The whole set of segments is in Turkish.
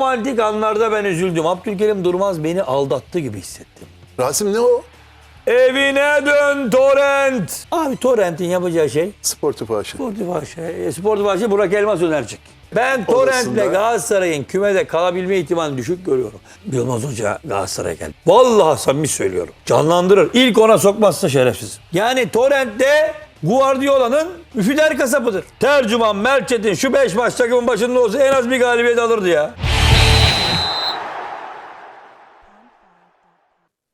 romantik anlarda ben üzüldüm. Abdülkerim Durmaz beni aldattı gibi hissettim. Rasim ne o? Evine dön Torrent. Abi Torrent'in yapacağı şey Sportif aşı. Sportif Aşı. Sportif Aşı Burak Elmas önercek. Ben Torrent'le Odasında. Galatasaray'ın kümede kalabilme ihtimalini düşük görüyorum. Yılmaz Hoca Galatasaray'a geldi. Vallahi samimi söylüyorum. Canlandırır. İlk ona sokmazsa şerefsiz. Yani Torrent'te Guardiola'nın müfider kasapıdır. Tercüman Melçet'in şu 5 maç takımın başında olsa en az bir galibiyet alırdı ya.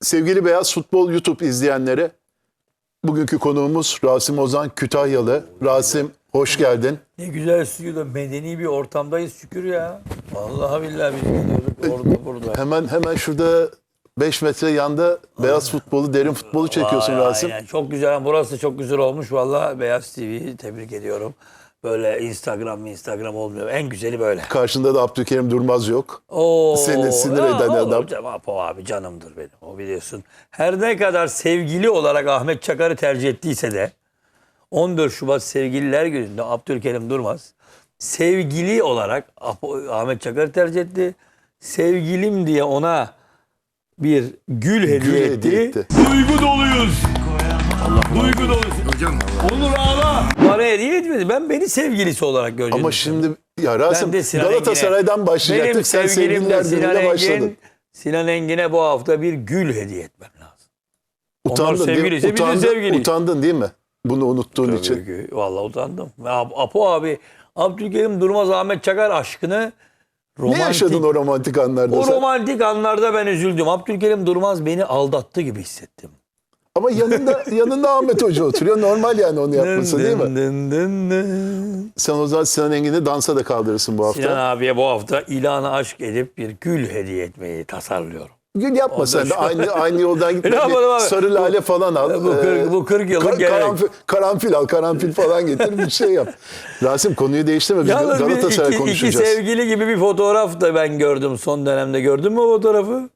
Sevgili Beyaz Futbol YouTube izleyenleri, bugünkü konuğumuz Rasim Ozan Kütahyalı. Rasim hoş geldin. Ne güzel stüdyoda medeni bir ortamdayız şükür ya. Vallahi billahi biz orada burada. Hemen hemen şurada 5 metre yanda beyaz futbolu, derin futbolu çekiyorsun Vay, Rasim. aynen. Çok güzel. Burası çok güzel olmuş. Vallahi Beyaz TV'yi tebrik ediyorum. Böyle Instagram Instagram olmuyor. En güzeli böyle. Karşında da Abdülkerim Durmaz yok. Oo, Seni sinir ya, eden adam. canım, Apo abi canımdır benim. O biliyorsun. Her ne kadar sevgili olarak Ahmet Çakar'ı tercih ettiyse de 14 Şubat Sevgililer Günü'nde Abdülkerim Durmaz sevgili olarak Apo- Ahmet Çakar'ı tercih etti. Sevgilim diye ona bir gül hediye, Gül etti. hediye etti. Duygu doluyuz. Duygu doluyuz. Hocam. Onur ağla. Bana hediye etmedi. Ben beni sevgilisi olarak gördüm. Ama şimdi ya Ben Rasim de Sinan Galatasaray'dan başlayacaktık. Benim Sen sevgililer Sinan günüyle başladın. Engin. Sinan Engin'e bu hafta bir gül hediye etmem lazım. Utandın değil mi? sevgiliyse biz de Utandın, sevgiliyiz. utandın değil mi? Bunu unuttuğun için. Çünkü Vallahi utandım. Apo abi Abdülkerim Durmaz Ahmet Çakar aşkını Ne romantik, yaşadın o romantik anlarda o sen? romantik anlarda ben üzüldüm. Abdülkerim Durmaz beni aldattı gibi hissettim. Ama yanında yanında Ahmet Hoca oturuyor. Normal yani onu yapması değil mi? Sen o zaman Sinan Engin'i dansa da kaldırırsın bu hafta. Sinan abiye bu hafta ilana aşk edip bir gül hediye etmeyi tasarlıyorum. Gül yapma Ondan sen de aynı aynı yoldan gitme. Bir sarı lale falan al. Bu 40, Ee, bu 40 yıllık kar- karanfil, karanfil al, karanfil falan getir bir şey yap. Rasim konuyu değiştirme. Biz Yalnız Galatasaray iki, iki konuşacağız. sevgili gibi bir fotoğraf da ben gördüm son dönemde. Gördün mü o fotoğrafı?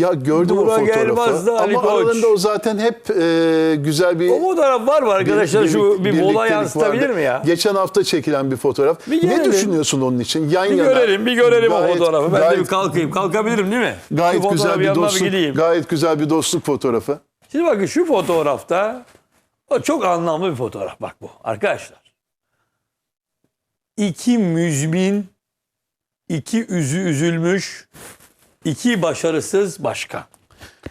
Ya gördüm Burak o fotoğrafı. Da Ali Ama Koç. aralarında o zaten hep e, güzel bir... O fotoğraf var mı arkadaşlar? birlik- Şu bir mola yansıtabilir vardı. mi ya? Geçen hafta çekilen bir fotoğraf. Bir ne düşünüyorsun onun için? Yan Bir yana. görelim, bir görelim Gayet- o fotoğrafı. Ben de gayet- bir kalkayım. Kalkabilirim değil mi? Gayet Şu güzel bir dostluk. gideyim. Gayet güzel bir dostluk fotoğrafı. Şimdi bakın şu fotoğrafta o çok anlamlı bir fotoğraf bak bu arkadaşlar. İki müzmin, iki üzü üzülmüş, iki başarısız başkan.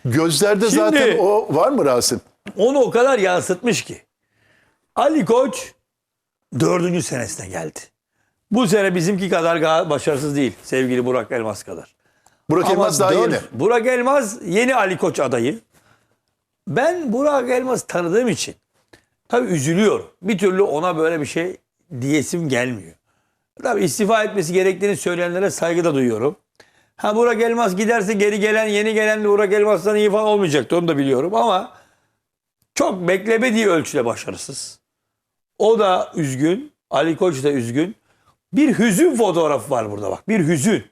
Gözlerde Şimdi- zaten o var mı Rasim? Onu o kadar yansıtmış ki. Ali Koç dördüncü senesine geldi. Bu sene bizimki kadar başarısız değil sevgili Burak Elmas kadar. Burak Ama Elmas daha dört- yeni. Burak Elmas yeni Ali Koç adayı. Ben Burak Elmas tanıdığım için tabii üzülüyorum. Bir türlü ona böyle bir şey diyesim gelmiyor. Tabii istifa etmesi gerektiğini söyleyenlere saygı da duyuyorum. Ha Burak Elmas giderse geri gelen yeni gelen Burak Elmas'tan iyi falan olmayacaktı onu da biliyorum ama çok beklemediği ölçüde başarısız. O da üzgün. Ali Koç da üzgün. Bir hüzün fotoğrafı var burada bak. Bir hüzün.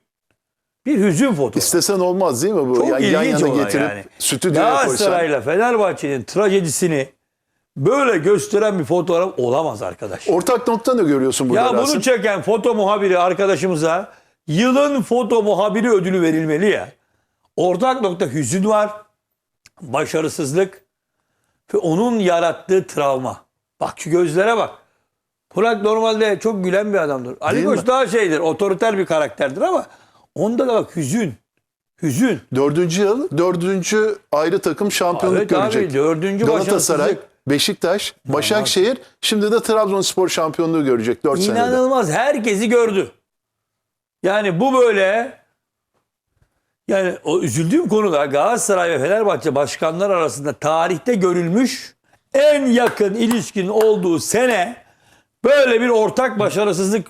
Bir hüzün fotoğrafı. İstesen olmaz değil mi bu? Çok Yani yan ilginç yana olay getirip yani. stüdyoya koysan. Galatasaray'la Fenerbahçe'nin trajedisini böyle gösteren bir fotoğraf olamaz arkadaş. Ortak nokta ne görüyorsun burada ya Rasim? bunu çeken foto muhabiri arkadaşımıza yılın foto muhabiri ödülü verilmeli ya. Ortak nokta hüzün var, başarısızlık ve onun yarattığı travma. Bak şu gözlere bak. Burak normalde çok gülen bir adamdır. Ali Değil Koç mi? daha şeydir, otoriter bir karakterdir ama onda da bak hüzün. Hüzün. Dördüncü yıl, dördüncü ayrı takım şampiyonluk Evet abi, görecek. dördüncü Galatasaray. Beşiktaş, Başakşehir, şimdi de Trabzonspor şampiyonluğu görecek dört senede. İnanılmaz. Herkesi gördü. Yani bu böyle yani o üzüldüğüm konuda Galatasaray ve Fenerbahçe başkanlar arasında tarihte görülmüş en yakın ilişkinin olduğu sene böyle bir ortak başarısızlık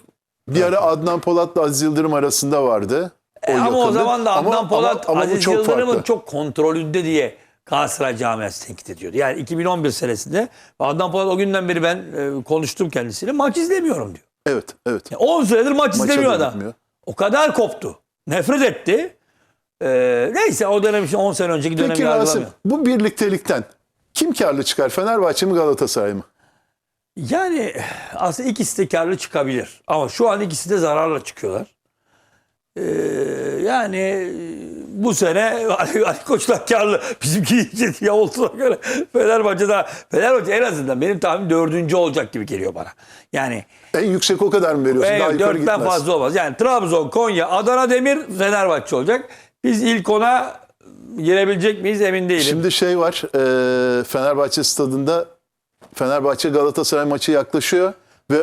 Bir ara Adnan Polat'la Aziz Yıldırım arasında vardı. O E ama o yakındı. zaman da Ama- Adnan Polat ama- ama bu Aziz çok Yıldırım'ın farklı. çok kontrolünde diye Galatasaray camiası tenkit ediyordu. Yani 2011 senesinde ve Adnan Polat o günden beri ben e, konuştum kendisiyle maç izlemiyorum diyor. Evet, evet. 10 senedir maç Maça izlemiyor da adam. gitmiyor. O kadar koptu. Nefret etti. Ee, neyse o dönem için 10 sene önceki dönemi Peki Rasim, bu birliktelikten kim karlı çıkar? Fenerbahçe mi Galatasaray mı? Yani aslında ikisi de karlı çıkabilir. Ama şu an ikisi de zararla çıkıyorlar. Ee, Yani e, bu sene Ali, Ali Koç'tan karlı. Bizimki iyice yavultuğuna göre Fenerbahçe daha Fenerbahçe en azından benim tahminim dördüncü olacak gibi geliyor bana. Yani En yüksek o kadar mı veriyorsun? Daha Evet, yukarı dörtten gitmez. fazla olmaz. Yani Trabzon, Konya, Adana Demir, Fenerbahçe olacak. Biz ilk ona girebilecek miyiz emin değilim. Şimdi şey var. e, Fenerbahçe stadında Fenerbahçe Galatasaray maçı yaklaşıyor ve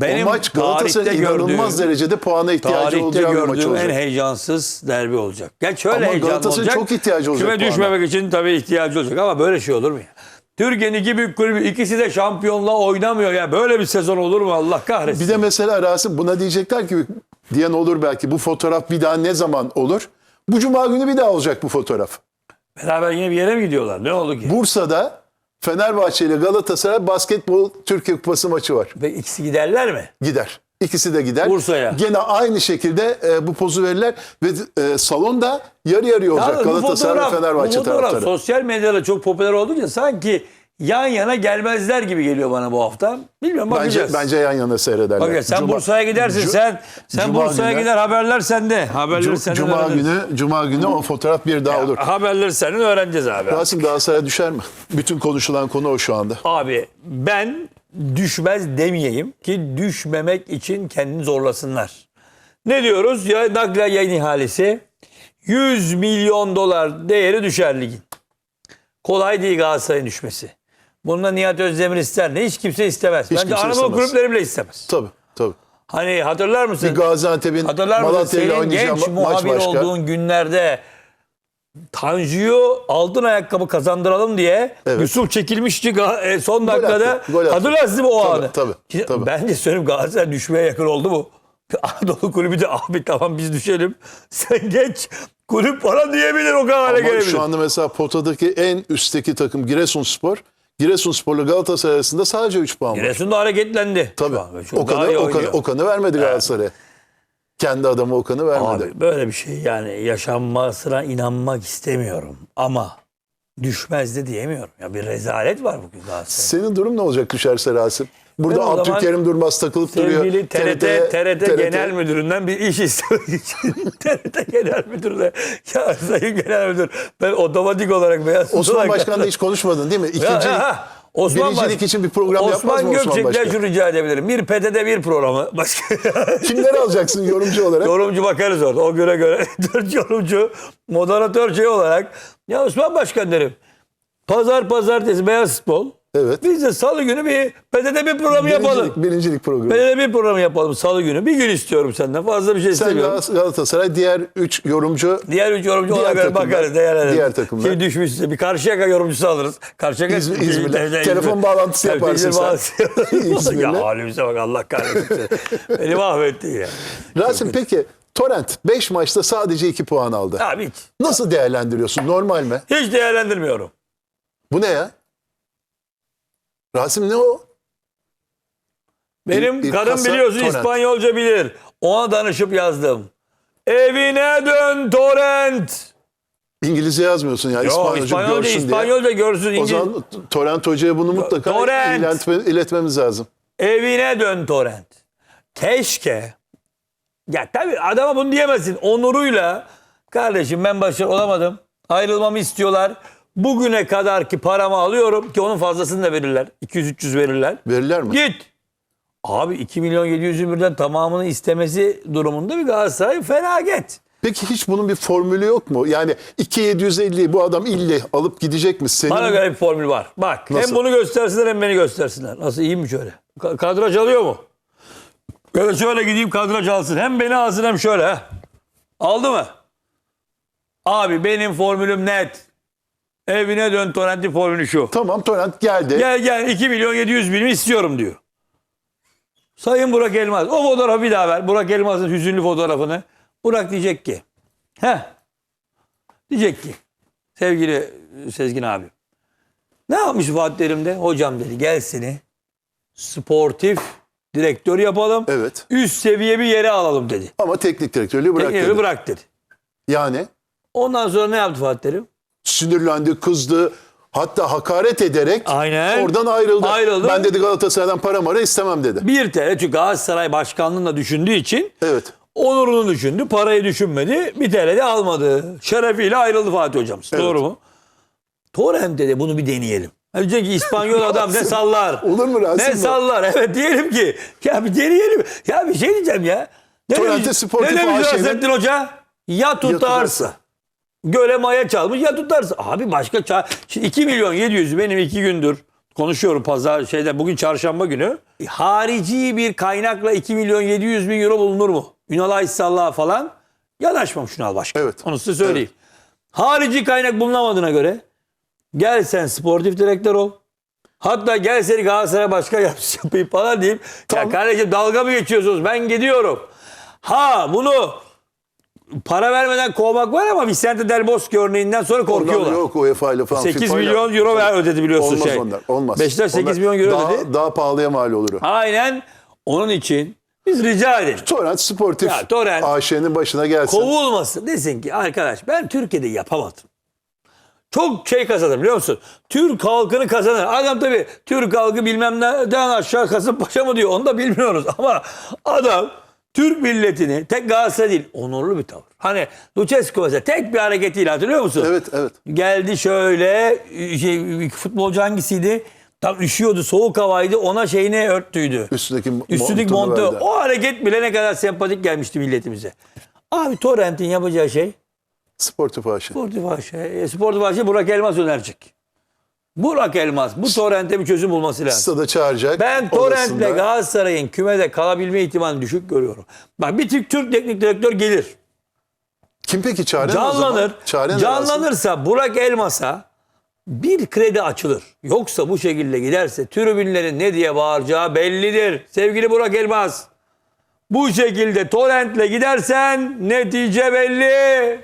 Benim o maç Galatasaray'ın tarihte inanılmaz gördüğüm- derecede puana ihtiyacı olacağı bir maç olacak. en heyecansız derbi olacak. Geç şöyle Ama heyecanlı Galatasaray'ın olacak. çok ihtiyacı olacak Küme puana. düşmemek için tabii ihtiyacı olacak ama böyle şey olur mu ya? Türkiye'nin iki büyük kulübü ikisi de şampiyonla oynamıyor ya. Böyle bir sezon olur mu Allah kahretsin. Bir de mesela Rasim buna diyecekler ki diyen olur belki bu fotoğraf bir daha ne zaman olur? Bu cuma günü bir daha olacak bu fotoğraf. Beraber yine bir yere mi gidiyorlar? Ne oldu ki? Bursa'da Fenerbahçe ile Galatasaray basketbol Türkiye Kupası maçı var. Ve ikisi giderler mi? Gider. İkisi de gider. Bursa'ya. Gene aynı şekilde e, bu pozu verirler ve e, salonda yarı yarıya olacak Galatasaray ve Fenerbahçe bu fotoğraf taraftarı. sosyal medyada çok popüler olduğunca sanki yan yana gelmezler gibi geliyor bana bu hafta. Bilmiyorum Bence, bakacağız. bence yan yana seyrederler. Bakacağız. Sen Cuma- Bursa'ya gidersin. Cu- sen sen Bursa'ya gider haberler sende. Haberleri Cu- senden Cuma öğreniriz. günü Cuma günü o fotoğraf bir daha olur. Haberleri senin öğreneceğiz abi. Rasim Galatasaray düşer mi? Bütün konuşulan konu o şu anda. Abi ben düşmez demeyeyim ki düşmemek için kendini zorlasınlar. Ne diyoruz? Ya nakliye yayın ihalesi 100 milyon dolar değeri düşer ligin. Kolay değil Galatasaray'ın düşmesi. Bunda Nihat Özdemir ister ne? Hiç kimse istemez. Bence kimse Anadolu istemez. kulüpleri bile istemez. Tabii tabii. Hani hatırlar mısın? Bir Gaziantep'in Hatırlar mısın? Malatya ile Senin oynayacağı genç ma- maç muhabir başka. olduğun günlerde Tanju'yu altın ayakkabı kazandıralım diye Evet. Yusuf çekilmişti ga- e, son dakikada. attı, gol attı. Hatırlarsın değil mi o Tabii, anı? tabii, Şimdi tabii. Bence söyleyeyim Galatasaray düşmeye yakın oldu mu? Anadolu kulübü de abi tamam biz düşelim. Sen geç. Kulüp falan diyebilir o kadar hale Ama gelebilir. şu anda mesela potadaki en üstteki takım Giresunspor. Giresunspor'la Galatasaray arasında sadece 3 puan var. Giresun da hareketlendi. Tabii. Çok Okan'ı, Okan'ı, oynuyor. Okan'ı vermedi Galatasaray'a. Kendi adamı Okan'ı vermedi. Abi böyle bir şey yani yaşanmasına inanmak istemiyorum. Ama düşmez de diyemiyorum. Ya bir rezalet var bugün Galatasaray. Senin durum ne olacak düşerse Rasim? Burada Ben Abdülkerim Durmaz takılıp duruyor. Sevgili TRT, TRT TRT, Genel Müdürü'nden bir iş istemek için TRT Genel Müdürü'ne ya Sayın Genel Müdür ben otomatik olarak beyaz Osman Başkan'la hiç konuşmadın değil mi? Ya, İkinci ha, Osman birincilik Baş- için bir program yapmaz Osman mı Osman Gökçek'ten şu rica edebilirim. Bir PT'de bir programı. Başka kimleri alacaksın yorumcu olarak? yorumcu bakarız orada. O göre göre. Dört yorumcu, moderatör şey olarak. Ya Osman Başkan derim. Pazar pazartesi beyaz futbol. Evet. Biz de salı günü bir PT'de bir programı yapalım. Birincilik, birincilik programı. PT'de bir programı yapalım salı günü. Bir gün istiyorum senden. Fazla bir şey Sen istemiyorum. Gal- Galatasaray diğer 3 yorumcu Diğer üç yorumcu ona Diğer göre takımlar. bakarız. Değerlendiririz. Diğer takımlar. Kim düşmüşse bir Karşıyaka yorumcusu alırız. Karşıyaka İzmir- İzmir'de. İzmir- Telefon bağlantısı Evet, yaparsın İzmir sen. İzmir'le. ya halimize bak Allah kahretsin. Beni mahvetti ya. Rasim peki Torrent 5 maçta sadece 2 puan aldı. Abi hiç. Nasıl değerlendiriyorsun? Normal mi? Hiç değerlendirmiyorum. Bu ne ya? Rasim ne o? Benim kadın kasa biliyorsun torrent. İspanyolca bilir. Ona danışıp yazdım. Evine dön torrent. İngilizce yazmıyorsun ya. Yok İspanyolca, İspanyolca, görsün diye. İspanyolca görsün. O İngiliz... zaman Torrent Hoca'ya bunu mutlaka Torrent. iletme- iletmemiz lazım. Evine dön torrent. Keşke. Ya tabii adama bunu diyemezsin. Onuruyla kardeşim ben başarılı olamadım. Ayrılmamı istiyorlar. Bugüne kadar ki paramı alıyorum ki onun fazlasını da verirler. 200-300 verirler. Verirler mi? Git. Abi 2 milyon 700 birden tamamını istemesi durumunda bir Galatasaray felaket. Peki hiç bunun bir formülü yok mu? Yani 2750'yi bu adam ille alıp gidecek mi? Senin Bana göre bir formül var. Bak Nasıl? hem bunu göstersinler hem beni göstersinler. Nasıl iyi mi şöyle? Ka- kadraj alıyor mu? Böyle şöyle gideyim kadraj alsın. Hem beni alsın hem şöyle. Aldı mı? Abi benim formülüm net. Evine dön torrenti formülü şu. Tamam Torrent geldi. Gel gel 2 milyon 700 bin istiyorum diyor. Sayın Burak Elmaz. O fotoğrafı bir daha ver. Burak Elmaz'ın hüzünlü fotoğrafını. Burak diyecek ki. He. Diyecek ki. Sevgili Sezgin abi. Ne yapmış Fatih Terim de? Hocam dedi gel seni sportif direktör yapalım. Evet. Üst seviye bir yere alalım dedi. Ama teknik direktörlüğü bırak Tekniği dedi. bırak dedi. Yani Ondan sonra ne yaptı Fatih Terim? Sinirlendi, kızdı. Hatta hakaret ederek Aynen. oradan ayrıldı. Ayrıldı. Ben dedi Galatasaray'dan para mara istemem dedi. Bir TL çünkü Galatasaray başkanlığını da düşündüğü için Evet. Onurunu düşündü, parayı düşünmedi. Bir TL de almadı. Şerefiyle ayrıldı Fatih hocamız. Evet. Doğru mu? Torrent'te de bunu bir deneyelim. Diyecek ki İspanyol adam ne sallar. Olur mu Rasim Ne sallar. Evet diyelim ki. Ya bir deneyelim. Ya bir şey diyeceğim ya. Ne Torrent'te demiş- Sportif Ne demiş AŞ'nin Nasrettin Hoca? Ya tutarsa. Göle maya çalmış ya tutarsa. Abi başka ça Şimdi 2 milyon 700 benim 2 gündür konuşuyorum pazar şeyde bugün çarşamba günü. Harici bir kaynakla 2 milyon 700 bin euro bulunur mu? Ünal Aysallah falan yanaşmamış Ünal Başkan. Evet. Onu size söyleyeyim. Harici kaynak bulunamadığına göre gel sen sportif direktör ol. Hatta gel seni Galatasaray başkan yap- yapayım falan deyip ya Tam- kardeşim dalga mı geçiyorsunuz ben gidiyorum. Ha bunu para vermeden kovmak var ama Vicente Del Bosque örneğinden sonra Ondan korkuyorlar. yok UEFA ile falan. 8 FIFA ile- milyon euro ver ödedi biliyorsun Olmaz şey. onlar. Olmaz. Beşiktaş 8 Onlar milyon euro daha, ödedi. Daha pahalıya mal olur. Aynen onun için biz rica edelim. Torrent Sportif Ya, Torrent- AŞ'nin başına gelsin. Kovulmasın. Desin ki arkadaş ben Türkiye'de yapamadım. Çok şey kazanır biliyor musun? Türk halkını kazanır. Adam tabii Türk halkı bilmem neden aşağı Kasımpaşa mı diyor onu da bilmiyoruz. Ama adam Türk milletini tek Galatasaray değil onurlu bir tavır. Hani Lucescu mesela tek bir hareketiyle hatırlıyor musun? Evet evet. Geldi şöyle şey, futbolcu hangisiydi? Tam üşüyordu soğuk havaydı ona şeyine örttüydü. Üstündeki Üstündeki montu. O hareket bile ne kadar sempatik gelmişti milletimize. Abi Torrent'in yapacağı şey Sportif AŞ. Sportif Ayşe. E, Sportif Ayşe Burak Elmas önerecek. Burak Elmas bu Torrent'e bir çözüm bulması lazım. Stada çağıracak. Ben Torrent'le odasında. Galatasaray'ın kümede kalabilme ihtimalini düşük görüyorum. Bak bir Türk, Türk teknik direktör gelir. Kim peki çağıran o zaman? Canlanır. Çağıran Canlanırsa Burak Elmas'a bir kredi açılır. Yoksa bu şekilde giderse tribünlerin ne diye bağıracağı bellidir. Sevgili Burak Elmas. Bu şekilde Torrent'le gidersen netice belli.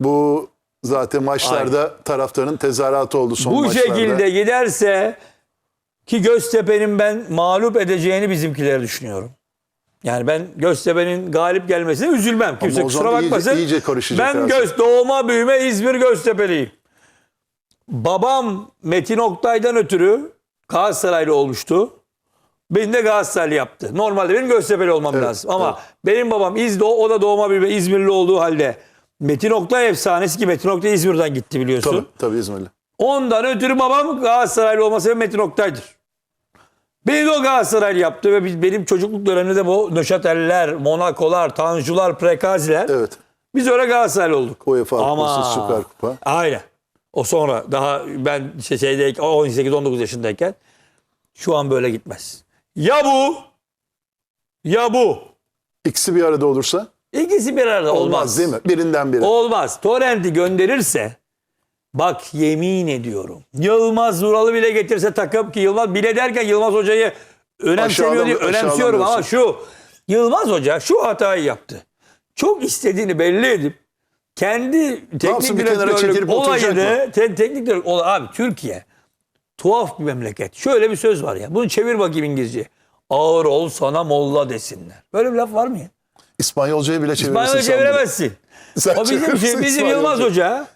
Bu zaten maçlarda taraftarın tezahüratı oldu son Bu maçlarda. şekilde giderse ki Göztepe'nin ben mağlup edeceğini bizimkileri düşünüyorum. Yani ben Göztepe'nin galip gelmesine üzülmem. Kimse kusura iyice- bakmasın. iyice karışacak ben göz doğma büyüme İzmir Göztepe'liyim. Babam Metin Oktay'dan ötürü Galatasaraylı olmuştu. Beni de Galatasaraylı yaptı. Normalde benim Göztepe'li olmam Evet, lazım. Ama benim babam İzdo, o da doğma büyüme İzmirli olduğu halde Metin Oktay efsanesi ki Metin Oktay İzmir'den gitti biliyorsun. Tabii, tabii İzmirli. Ondan ötürü babam Galatasaraylı olması ve Metin Oktay'dır. Beni de o Galatasaraylı yaptı ve biz, benim çocukluk döneminde bu Nöşateller, Monakolar, Tanjular, Prekaziler Evet. biz öyle Galatasaraylı olduk. UEFA Ama- Kupası, Süper Kupa. Aynen. O sonra daha ben işte şeydeyken 18-19 yaşındayken şu an böyle gitmez. Ya bu ya bu. İkisi bir arada olursa İkisi bir arada olmaz. olmaz, değil mi? Birinden biri. Olmaz. Torrent'i gönderirse bak yemin ediyorum. Yılmaz Vural'ı bile getirse takım ki Yılmaz bile derken Yılmaz Hoca'yı önemsemiyor diye önemsiyorum ama şu Yılmaz Hoca şu hatayı yaptı. Çok istediğini belli edip kendi teknik direktörlük olayını te- teknik direktör ola- abi Türkiye tuhaf bir memleket. Şöyle bir söz var ya. Bunu çevir bakayım İngilizce. Ağır ol sana molla desinler. Böyle bir laf var mı ya? İspanyolcaya bile çevirirsin. İspanyolca çeviremezsin. Sen o bizim şey, bizim. Yılmaz Hoca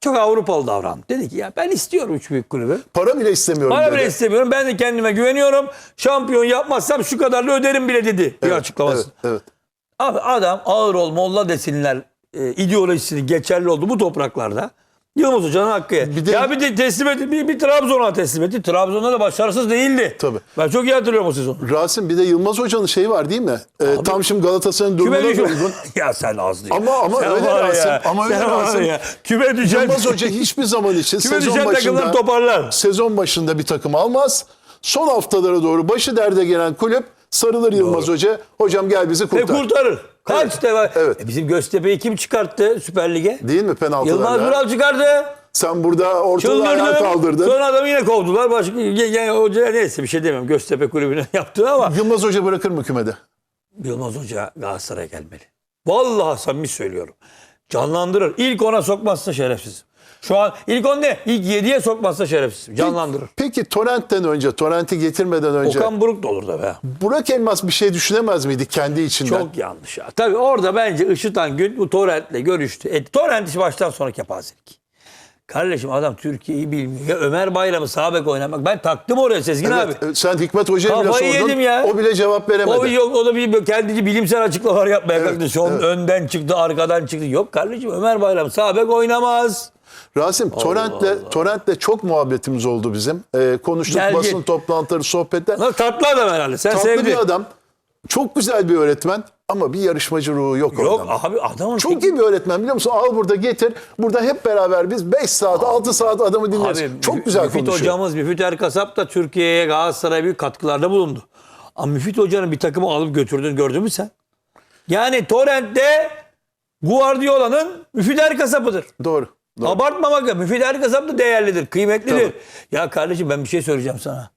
çok Avrupalı davrandı. Dedi ki ya ben istiyorum üç büyük kulübü. Para bile istemiyorum Para dedi. bile istemiyorum. Ben de kendime güveniyorum. Şampiyon yapmazsam şu kadarla öderim bile dedi. bir Evet, açıklaması. Evet, evet. Abi adam ağır ol molla desinler e, ideolojisini geçerli oldu bu topraklarda. Yılmaz Hoca'nın hakkı. Bir de- ya bir de teslim etti. Bir, bir Trabzon'a teslim etti. Trabzon'da da başarısız değildi. Tabii. Ben çok iyi hatırlıyorum o sezonu. Rasim bir de Yılmaz Hoca'nın şeyi var değil mi? Ee, tam şimdi Galatasaray'ın durumuna uygun. ya sen az değil. Ama- ama Sen öyle Rasim, ya, ama öyle sen Rasim. ya. Küme düşen, Yılmaz Hoca hiçbir zaman için küme sezon başında toparlar. sezon başında bir takım almaz. Son haftalara doğru başı derde gelen kulüp sarılır Yılmaz Hoca. Hocam gel bizi Ve kurtar. kurtarır. Kaç Evet, defa. evet. E bizim Göztepe'yi kim çıkarttı Süper Lig'e? Değil mi penaltılarla? Yılmaz Vural çıkardı. Sen burada ortalığı ayağa kaldırdın. Sonra adamı yine kovdular. Başka yani hoca neyse bir şey demiyorum. Göztepe kulübüne yaptı ama Yılmaz Hoca bırakır mı kümede? Yılmaz Hoca Galatasaray'a gelmeli. Vallahi samimi söylüyorum. Canlandırır. İlk ona sokmazsa şerefsiz. Şu an ilk on ne? İlk yediye sokmazsa şerefsiz. Canlandırır. Peki Torrent'ten önce, Torrent'i getirmeden önce Okan Buruk da olur da be. Burak Elmas bir şey düşünemez miydi kendi içinden? Çok yanlış ya. Tabii orada bence Işıtan Gün bu Torrent'le görüştü. E, Torrent işi baştan sonra kepazelik. Kardeşim adam Türkiye'yi bilmiyor. Ya Ömer Bayram'ı sağ bek oynamak. Ben taktım oraya Sezgin abi. Evet, e, sen Hikmet Hoca'ya bile sordun. yedim ya. O bile cevap veremedi. O, yok, o da bir kendici bilimsel açıklamalar yapmaya Evet, kalktı. Son evet. önden çıktı, arkadan çıktı. Yok kardeşim Ömer Bayram sağ bek oynamaz. Rasim, Torrent'le Torrent'le çok muhabbetimiz oldu bizim. Ee, konuştuk Gel, basın toplantıları, sohbetler. Lan tatlı adam herhalde. Sen Tatlı sevdin. bir adam. Çok güzel bir öğretmen ama bir yarışmacı ruhu yok, Yok orada. abi adamın Çok iyi bir öğretmen biliyor musun? Al burada getir. Burada hep beraber biz 5 saat, 6 saat adamı dinleriz. Abi, çok güzel Müfit konuşuyor. hocamız Müfit Erkasap da Türkiye'ye Galatasaray'a büyük katkılarda bulundu. Ama Müfit hocanın bir takımı alıp götürdüğünü gördün mü sen? Yani Torrent'te Guardiola'nın Müfit Erkasap'ıdır. Doğru. Doğru. Abartmamak lazım. Müfit Erkasap da değerlidir, kıymetlidir. Tabii. Ya kardeşim ben bir şey söyleyeceğim sana.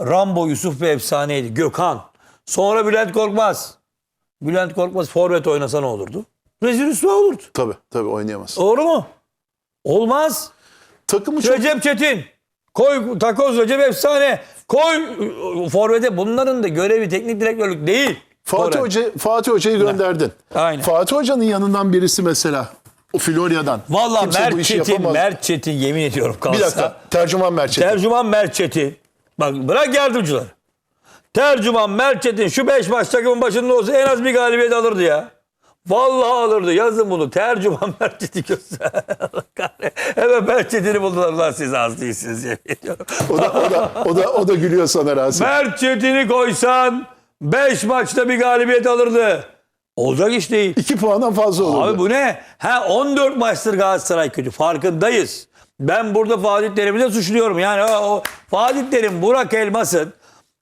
Rambo Yusuf bir efsaneydi. Gökhan. Sonra Bülent Korkmaz. Bülent Korkmaz forvet oynasa ne olurdu? Rezil rüsva olurdu. Tabii tabii oynayamaz. Doğru mu? Olmaz. Takımı çok Recep Çetin. Koy takoz Recep efsane. Koy forvete. Bunların da görevi teknik direktörlük değil. Fatih. Hoca Fatih Hoca'yı gönderdin. Aynen. Fatih Hoca'nın yanından birisi mesela Florya'dan. Bu Mert Çetin. Mert Çetin yemin ediyorum kalsa. Bir dakika. Tercüman Mert Çetin. Tercüman Mert Çetin. Bak bırak yardımcılar. Tercüman Mert Çetin şu 5 maç takımın başında olsa en az bir galibiyet alırdı ya. Vallahi alırdı. Yazın bunu. Tercüman Mert Çetin göster. Hemen Mert Çetin'i buldular. Lan siz az değilsiniz yemin ediyorum. O da, o da, o da, o da gülüyor sana Rasim. Mert Çetin'i koysan 5 maçta bir galibiyet alırdı. Olacak iş değil. İki puandan fazla olurdu. Abi bu ne? Ha 14 maçtır Galatasaray kötü. Farkındayız. Ben burada Fatih Terim'i de suçluyorum. Yani o, o Fatih Terim, Burak Elmas'ın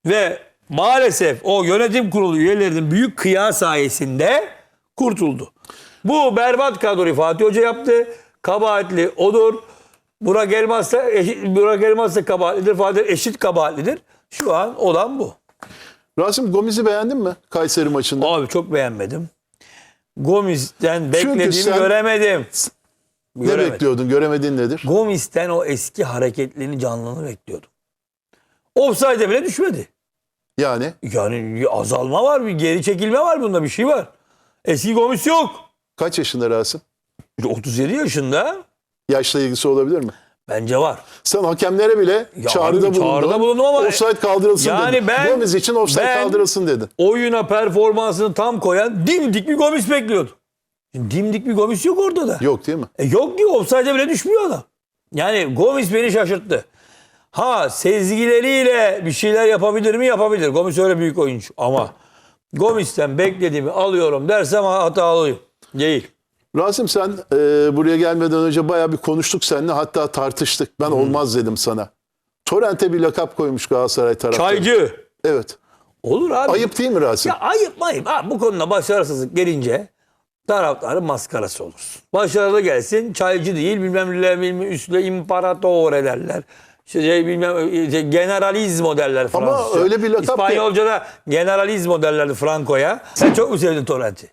ve maalesef o yönetim kurulu üyelerinin büyük kıyağı sayesinde kurtuldu. Bu berbat kadroyu Fatih Hoca yaptı. Kabahatli odur. Burak Elmas da, eşit, Burak Elmas da kabahatlidir. Fatih eşit kabahatlidir. Şu an olan bu. Rasim Gomez'i beğendin mi Kayseri maçında? Abi çok beğenmedim. Çünkü beklediğimi sen- göremedim. ne Göremedim. bekliyordun? Göremediğin nedir? Gomis'ten o eski hareketlerini canlılığını bekliyordum. Offside'e bile düşmedi. Yani Yani azalma var, bir geri çekilme var bunda bir şey var. Eski Gomis yok. kaç yaşında Rasim? 37 yaşında Yaşla ilgisi olabilir mi? Bence var. Sen hakemlere bile Ya çağrıda abi, bulundun. çağrıda bulundum ama- offside kaldırılsın Yani dedin. ben- için offside ben- kaldırılsın dedin. Oyuna performansını tam koyan dimdik bir Gomis bekliyordu. Şimdi dimdik bir Gomis yok orada da. Yok değil mi? E yok ki offside'e bile düşmüyor adam. Yani Gomis beni şaşırttı. Ha sezgileriyle bir şeyler yapabilir mi? Yapabilir. Gomis öyle büyük oyuncu. Ama Gomis'ten beklediğimi alıyorum dersem hatalıyım. Değil. Rasim sen e, buraya gelmeden önce bayağı bir konuştuk seninle. Hatta tartıştık. Ben olmaz dedim sana. Torrent'e bir lakap koymuş Galatasaray taraftarı. Çaycı. Evet. Olur abi. Ayıp değil mi Rasim? Ya ayıp ayıp. Ha, bu konuda başarısızlık gelince taraftarın maskarası olursun. Başarılı gelsin çaycı değil bilmem ne bilmem üstle imparator ederler. İşte şey, bilmem işte generalizmo derler Ama Fransızca. öyle bir lakap da- İspanyolca'da generalizmo derlerdi Franco'ya. Sen çok mu sevdin Torrent'i?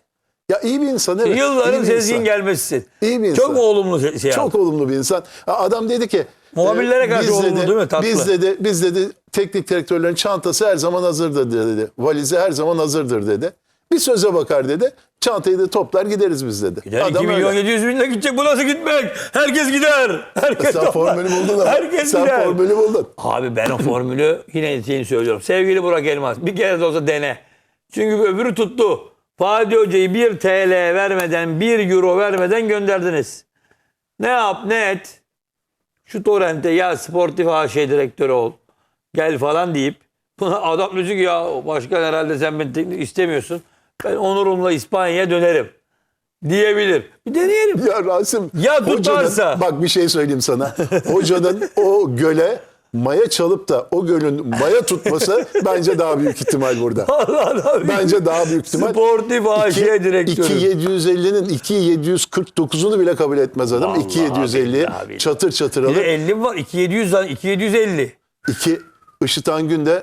Ya iyi bir insan evet. Yılların sezgin gelmesisin. İyi bir insan. Çok mu olumlu şey şey Çok olumlu bir insan. Adam dedi ki Muhabirlere e, karşı biz olumlu dedi, değil mi? Tatlı. Biz dedi, biz dedi teknik direktörlerin çantası her zaman hazırdır dedi. Valizi her zaman hazırdır dedi. Bir söze bakar dedi. Çantayı da toplar gideriz biz dedi. Gider 2 milyon öyle. 700 bin gidecek. Bu nasıl gitmek? Herkes gider. Herkes Sen toplar. formülü buldun ama. Herkes Sen gider. formülü buldun. Abi ben o formülü yine yeni söylüyorum. Sevgili Burak Elmas bir kere de olsa dene. Çünkü öbürü tuttu. Fatih Hoca'yı 1 TL vermeden 1 euro vermeden gönderdiniz. Ne yap ne et. Şu torrente ya sportif AŞ direktörü ol. Gel falan deyip adam diyor ki ya başkan herhalde sen beni istemiyorsun. Ben onurumla İspanya'ya dönerim. Diyebilir. Bir deneyelim. Ya Rasim. Ya hocanın- tutarsa? bak bir şey söyleyeyim sana. Hocanın o göle maya çalıp da o gölün maya tutması bence daha büyük ihtimal burada. Allah Allah. Bence daha büyük ihtimal. Sportif AŞ direktörü. 2750'nin 2749'unu bile kabul etmez adam. Vallahi 2750 billahi, billahi. çatır çatır Bir de alır. 50 mi var? 2700 lan 2750. İki Işıtan Gün de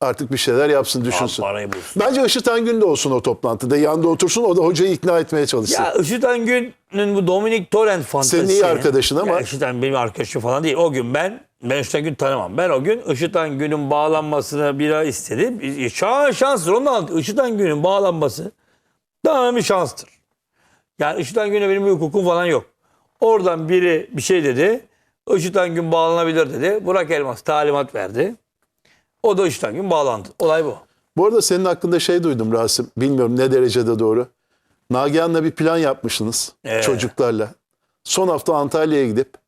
artık bir şeyler yapsın düşünsün. Parayı bulsun. Bence Işıtan Gün de olsun o toplantıda. Yanında otursun o da hocayı ikna etmeye çalışsın. Ya Işıtan Gün'ün bu Dominik Torrent fantezisi. Senin iyi arkadaşın ama- Ya Işıtan benim arkadaşım falan değil. O gün ben ben Işıtan Gün tanımam. Ben o gün Işıtan Gün'ün bağlanmasını bir ara istedim. Şans şanstır. Anlattım. Işıtan Gün'ün bağlanması tamamen bir şanstır. Yani Işıtan Gün'e benim bir hukukum falan yok. Oradan biri bir şey dedi. Işıtan gün bağlanabilir dedi. Burak Elmas talimat verdi. O da Işıtan gün bağlandı. Olay bu. Bu arada senin hakkında şey duydum Rasim. Bilmiyorum ne derecede doğru. Nagihan'la bir plan yapmışsınız Evet. çocuklarla. Son hafta Antalya'ya gidip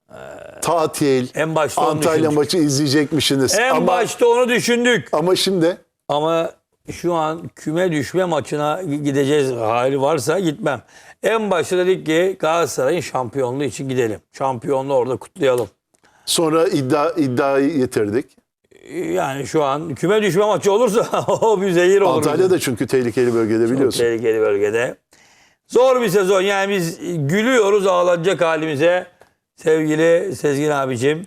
tatil, En başta onu Antalya düşündük. maçı izleyecekmişsiniz. En ama, başta onu düşündük. ama şimdi Ama şu an küme düşme maçına gideceğiz hali varsa gitmem. En başta dedik ki Galatasaray'ın şampiyonluğu için gidelim. Şampiyonluğu orada kutlayalım. sonra iddia iddiayı getirdik. Yani şu an küme düşme maçı olursa o bir zehir olur. Antalya da çünkü tehlikeli bölgede biliyorsun. Tehlikeli bölgede. Zor bir sezon. Yani biz gülüyoruz ağlanacak halimize. Sevgili Sezgin abicim.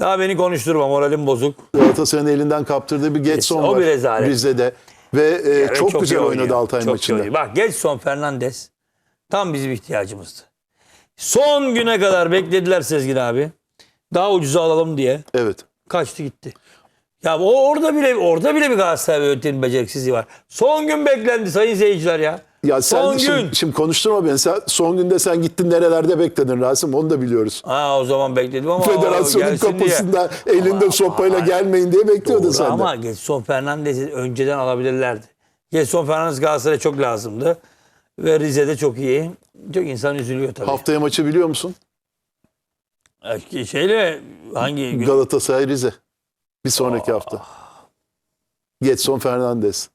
Daha beni konuşturma moralim bozuk. Galatasaray'ın elinden kaptırdığı bir Getson O var bir rezalet. Rize'de. Ve e, Evet, çok, güzel iyi oynadı. Altay Çok maçında. Bak Gelson Fernandes tam bizim ihtiyacımızdı. Son güne kadar beklediler Sezgin abi. Daha ucuza alalım diye. Evet. Kaçtı gitti. Ya o orada bile orada bile bir Galatasaray yönetimi beceriksizliği var. Son gün beklendi sayın seyirciler ya. Ya sen Son şimdi, gün. şimdi konuşturma beni. Sen, son günde sen gittin nerelerde bekledin Rasim onu da biliyoruz. Ha o zaman bekledim ama Federasyonun gelsin diye. kapısında elinde Ama- sopayla ama- gelmeyin diye bekliyordu Doğru sen de. ama Gelson Fernandes'i önceden alabilirlerdi. Gelson Fernandes Galatasaray'a çok lazımdı. Ve Rize'de çok iyi. Çok insan üzülüyor tabii. Haftaya maçı biliyor musun? Eski Şeyle hangi gün? Galatasaray Rize. Bir sonraki hafta. Getson Fernandes.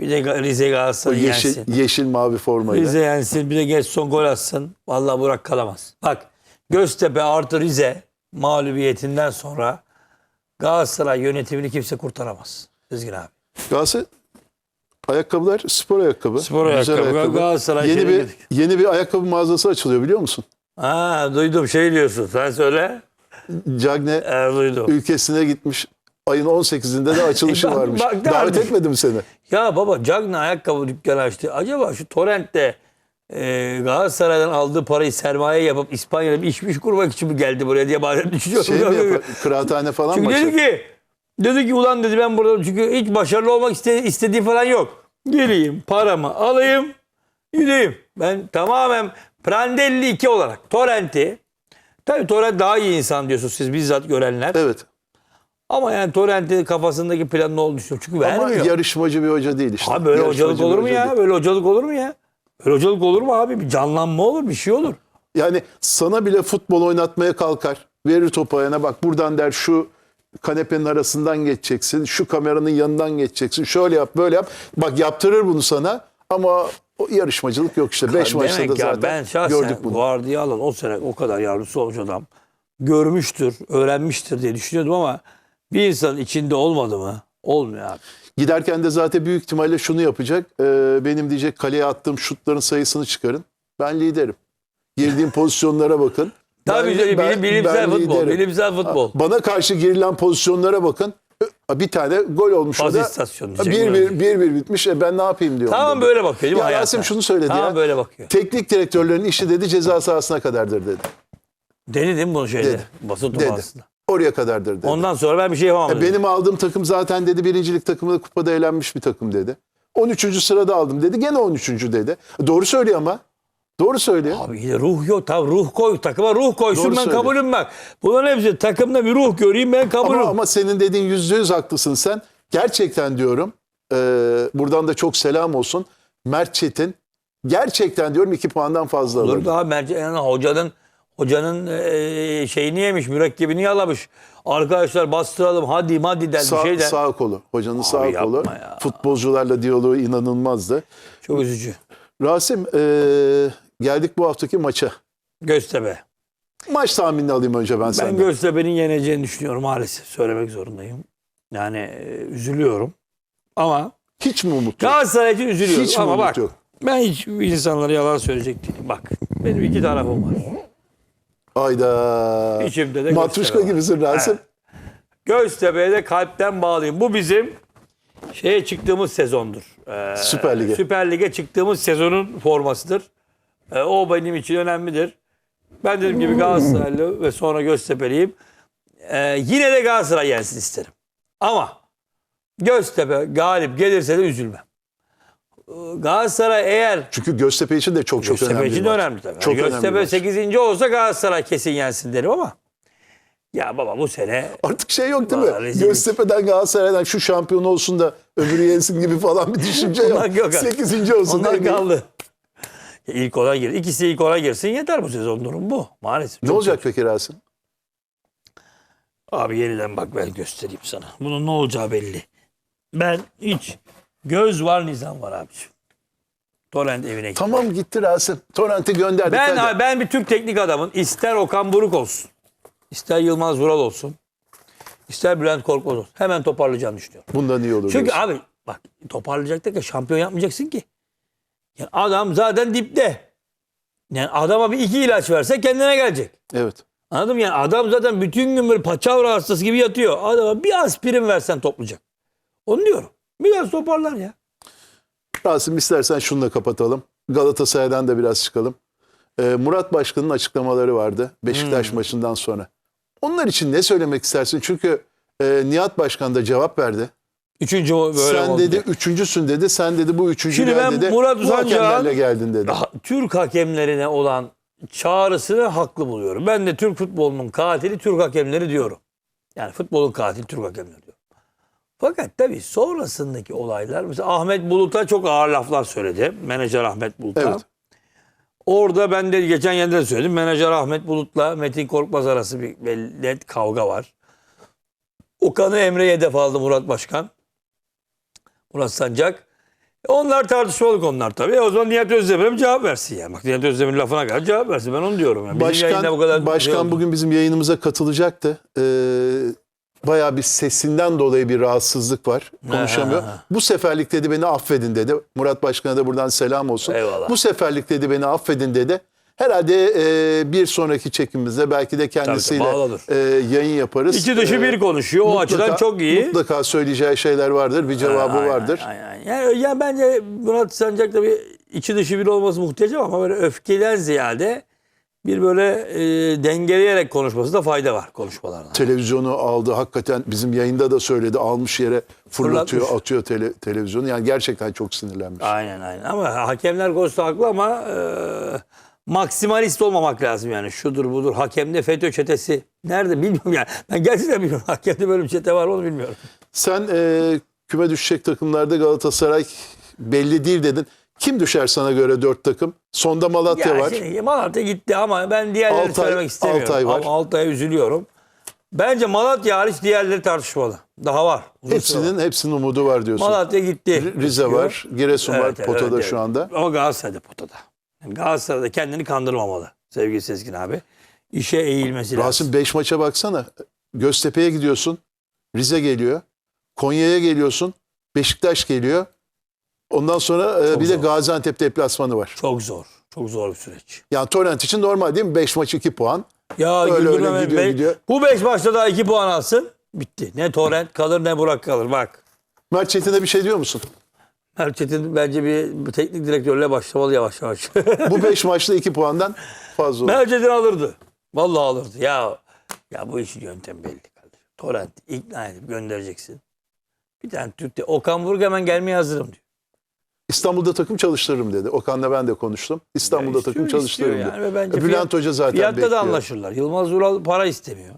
Bir de Rize O Galatasaray yeşil, yensin. yeşil mavi formayla. Rize yensin bir de Getson gol atsın. Vallahi Burak kalamaz. Bak Göztepe artı Rize mağlubiyetinden sonra Galatasaray yönetimini kimse kurtaramaz. Sezgin abi. Galatasaray ayakkabılar spor ayakkabı. Spor Güzel ayakkabı. Galatasaray Yeni bir girdik. yeni bir ayakkabı mağazası açılıyor biliyor musun? Ha duydum şey diyorsun sen söyle. Cagne Evet duydum. ülkesine gitmiş. Ayın 18'inde de açılışı Bak- varmış. bak Davet dermiş. etmedim seni. Ya baba Cagney ayakkabı dükkanı açtı. Acaba şu Torrent'te e, Galatasaray'dan aldığı parayı sermaye yapıp İspanya'da bir iş, iş kurmak için mi geldi buraya diye bazen düşünüyorum. Şey mi yapar? Kıraathane falan Çünkü dedi ki dedi ki ulan dedi ben burada çünkü hiç başarılı olmak iste, istediği falan yok. Geleyim paramı alayım gideyim. Ben tamamen Prandelli 2 olarak Torrent'i tabii Torrent daha iyi insan diyorsunuz siz bizzat görenler. Evet. Ama yani Torrent'in kafasındaki planın ne olduğunu düşünüyorum. Çünkü Ama vermiyor. yarışmacı bir hoca değil işte. Abi böyle Yarışmacı hocalık bir olur mu hoca ya? değil. Böyle hocalık olur mu ya? Böyle hocalık olur mu abi? Bir canlanma olur, bir şey olur. Yani sana bile futbol oynatmaya kalkar. Verir topu ayağına bak buradan der şu kanepenin arasından geçeceksin. Şu kameranın yanından geçeceksin. Şöyle yap böyle yap. Bak yaptırır bunu sana ama o yarışmacılık yok işte. Beş maçta da Demek ya zaten ben şahsen gördük bunu. Guardiola'nın o sene o kadar yardımcısı olmuş adam. Görmüştür, öğrenmiştir diye düşünüyordum ama bir insanın içinde olmadı mı? Olmuyor abi. Giderken de zaten büyük ihtimalle şunu yapacak. Ee, benim diyecek kaleye attığım şutların sayısını çıkarın. Ben liderim. Girdiğim pozisyonlara bakın. Tabii Ben- ben- bilim- bilimsel ben futbol, liderim. bilimsel futbol. Bana karşı girilen pozisyonlara bakın. Bir tane gol olmuş Pas da. istasyonu Bir diyecek bir, bir bir bitmiş. E ben ne yapayım diyor. Tamam böyle bakıyor değil mi Ya? Rasim şunu söyledi tamam ya. böyle bakıyor. Teknik direktörlerin işi dedi ceza sahasına kadardır dedi. Dedi değil mi bunu şeyde? Dedi. Basın Dedi. Oraya kadardır dedi. Ondan sonra ben bir şey yapamam. E, dedi. benim aldığım takım zaten dedi birincilik takımı da kupada elenmiş bir takım dedi. 13. sırada aldım dedi. Gene 13. dedi. Doğru söylüyor ama. Doğru söylüyor. Abi yine ruh yok. Tabii ruh koy. Takıma ruh koysun Doğru ben söylüyor. kabulüm bak. Bunların hepsi takımda bir ruh göreyim ben kabulüm. Ama, ama senin dediğin yüzde yüz haklısın sen. Gerçekten diyorum. e, buradan da çok selam olsun. Mert Çetin gerçekten diyorum iki puandan fazla Olur alır. daha merci yani hocanın hocanın e, şeyini yemiş, mürekkebini yalamış. Arkadaşlar bastıralım hadi hadi der bir Sağ, şey der. sağ kolu. Hocanın sağ yapma kolu. ya. Futbolcularla diyaloğu inanılmazdı. Çok üzücü. Rasim e, geldik bu haftaki maça. Göztepe. Maç tahminini alayım önce ben Ben senden. Göztepe'nin yeneceğini düşünüyorum maalesef. Söylemek zorundayım. Yani e, üzülüyorum. Ama Hiç mi umut yok? Galatasaray için üzülüyorum. Hiç mi Ama umut bak yok? ben hiç insanlara yalan söyleyecek değilim. Bak benim iki tarafım var. Ayda. İçimde de Matruşka Göztepe var. gibisin Rasim. Göztepe'ye de kalpten bağlıyım. Bu bizim şeye çıktığımız sezondur. Ee, Süper Lig'e. Süper Lig'e çıktığımız sezonun formasıdır. Ee, o benim için önemlidir. Ben dediğim gibi Galatasaraylı ve sonra Göztepe'liyim. Ee, yine de Galatasaray yensin isterim. Ama Göztepe galip gelirse de üzülmem. Galatasaray eğer Çünkü Göztepe için de çok çok Göztepe önemli. için bir de maç. önemli tabii. Çok önemli bir Göztepe maç. 8. olsa Galatasaray kesin yensin derim ama ya baba bu sene Artık şey yok değil Vallahi mi? rezillik. Göztepe'den Galatasaray'dan şu şampiyon olsun da öbürü yensin gibi falan bir düşünce yok. Onlar yok. 8. olsun. onlar kaldı. İlk ona gir. İkisi ilk ona girsin yeter bu sezon durum bu. Maalesef. Ne Çok olacak peki Rasim? Abi yeniden bak ben göstereyim sana. Bunun ne olacağı belli. Ben hiç göz var nizam var abiciğim. Torrent evine gitti. Tamam gitti Rasim. Torrent'i gönderdik. Ben hadi. ben bir Türk teknik adamın ister Okan Buruk olsun, ister Yılmaz Vural olsun, ister Bülent Korkmaz olsun. Hemen toparlayacağını düşünüyorum. Bundan iyi olur. Çünkü diyorsun. abi bak toparlayacak derken şampiyon yapmayacaksın ki. Yani adam zaten dipte. Yani adama bir iki ilaç verse kendine gelecek. Evet. Anladın mı? Yani adam zaten bütün gün böyle paçavra hastası gibi yatıyor. Adama bir aspirin versen toplayacak. Onu diyorum. Biraz toparlar ya. Rasim istersen şunu da kapatalım. Galatasaray'dan da biraz çıkalım. Ee, Murat Başkan'ın açıklamaları vardı Beşiktaş Hmm. maçından sonra. Onlar için ne söylemek istersin? Çünkü e, Nihat Başkan da cevap verdi. Üçüncü böyle sen oldu. dedi üçüncüsün dedi. Sen dedi bu üçüncü Şimdi ben dedi. Murat hakemlerle geldin dedi. Ha- Türk hakemlerine olan çağrısını haklı buluyorum. Ben de Türk futbolunun katili Türk hakemleri diyorum. Yani futbolun katili Türk hakemleri diyorum. Fakat tabii sonrasındaki olaylar mesela Ahmet Bulut'a çok ağır laflar söyledi. Menajer Ahmet Bulut'a. Evet. Orada ben de geçen yerde de söyledim. Menajer Ahmet Bulut'la Metin Korkmaz arası bir net kavga var. Okan'ı Emre'ye hedef aldı Murat Başkan. Murat Sancak. Onlar tartışmalı konular tabii. E o zaman Nihat Özdemir'e cevap versin yani. Bak Nihat Özdemir'in lafına kadar cevap versin. Ben onu diyorum. Yani. Başkan, bu kadar şey başkan bugün bizim yayınımıza katılacaktı. Ee, bayağı bir sesinden dolayı bir rahatsızlık var. Konuşamıyor. Bu seferlik dedi beni affedin dedi. Murat Başkan'a da buradan selam olsun. Eyvallah. Bu seferlik dedi beni affedin dedi. Herhalde e, bir sonraki çekimimizde belki de kendisiyle Tabii, e, yayın yaparız. İki dışı Ee, bir konuşuyor. O mutlaka- açıdan çok iyi. Mutlaka söyleyeceği şeyler vardır. Bir cevabı Aynen, vardır. aynen. Yani, yani bence Murat Sancak da bir içi dışı bir olması muhteşem ama böyle öfkeden ziyade bir böyle e, dengeleyerek konuşması da fayda var konuşmalarına. televizyonu aldı. Hakikaten bizim yayında da söyledi. Almış yere fırlatıyor, Fırlatmış. atıyor tele- televizyonu. Yani gerçekten çok sinirlenmiş. Aynen aynen ama hakemler konusunda haklı ama e, maksimalist olmamak lazım yani. Şudur budur hakemde FETÖ çetesi nerede bilmiyorum yani. Ben gerçekten bilmiyorum. Hakemde böyle bir çete var onu bilmiyorum. Sen e, küme düşecek takımlarda Galatasaray belli değil dedin. Kim düşer sana göre dört takım? Sonda Malatya Ya var. şimdi Malatya gitti ama ben diğerlerini Altay- söylemek istemiyorum. Altay var. Ama Altay'a üzülüyorum. Bence Malatya hariç diğerleri tartışmalı. Daha var. Süre var. Hepsinin hepsinin umudu var diyorsun. Malatya gitti. Rize var, Giresun var Evet, evet, potada evet, şu evet. anda. Ama Galatasaray'da potada. Galatasaray'da kendini kandırmamalı sevgili Sezgin abi. İşe eğilmesi lazım. Rasim 5 maça baksana. Göztepe'ye gidiyorsun. Rize geliyor. Konya'ya geliyorsun. Beşiktaş geliyor. Ondan sonra e, bir de zor. Gaziantep deplasmanı var. Çok zor. Çok zor bir süreç. Yani Torrent için normal değil mi? 5 maç 2 puan. Ya Öyle öyle beni. gidiyor, Be- gidiyor. Bu 5 maçta daha 2 puan alsın. Bitti. Ne Torrent kalır ne Burak kalır. Bak. Mert Çetin'e bir şey diyor musun? Erçetin bence bir, bir teknik direktörle başlamalı yavaş yavaş. Bu 5 maçta 2 puandan fazla olur. Erçetin alırdı. Vallahi alırdı. Ya ya bu işin yöntemi belli kardeşim. Torrent ikna edip göndereceksin. Bir tane Türk'te Okan Buruk hemen gelmeye hazırım diyor. İstanbul'da takım çalıştırırım dedi. Okan'la ben de konuştum. İstanbul'da Ya takım istiyor, çalıştırırım istiyor dedi. yani ve bence Bülent fiyat- Hoca zaten Fiyatta bekliyor. da anlaşırlar. Yılmaz Ural para istemiyor.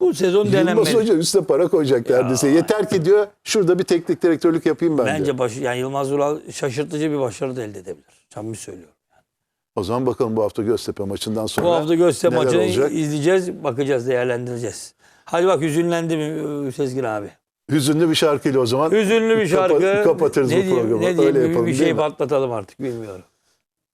Bu sezon Yılmaz denenmeli. Hoca üstüne para koyacak neredeyse. Yeter ki diyor şurada bir teknik direktörlük yapayım ben diyor. Bence başı, yani Yılmaz Ural şaşırtıcı bir başarı da elde edebilir. Samimi söylüyorum. O zaman bakalım bu hafta Göztepe maçından sonra Bu hafta Göztepe maçını olacak? izleyeceğiz, bakacağız, değerlendireceğiz. Hadi bak hüzünlendi mi e, Sezgin abi? Hüzünlü bir şarkıyla o zaman Hüzünlü bir Kapa- şarkı. kapatırız ne bu diyeyim, programı. Ne diyeyim, Öyle yapalım, bir şey patlatalım artık bilmiyorum.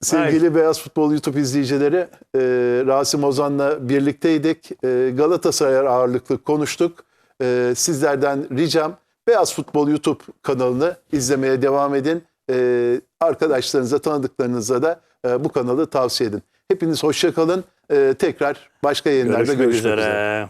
Sevgili Beyaz Futbol YouTube izleyicileri, e, Rasim Ozan'la birlikteydik. E, Galatasaray ağırlıklı konuştuk. E, sizlerden ricam Beyaz Futbol YouTube kanalını izlemeye devam edin. E, arkadaşlarınıza, tanıdıklarınıza da e, bu kanalı tavsiye edin. Hepiniz hoşça kalın. E, tekrar başka yayınlarda Görüşmek görüşmek üzere. üzere.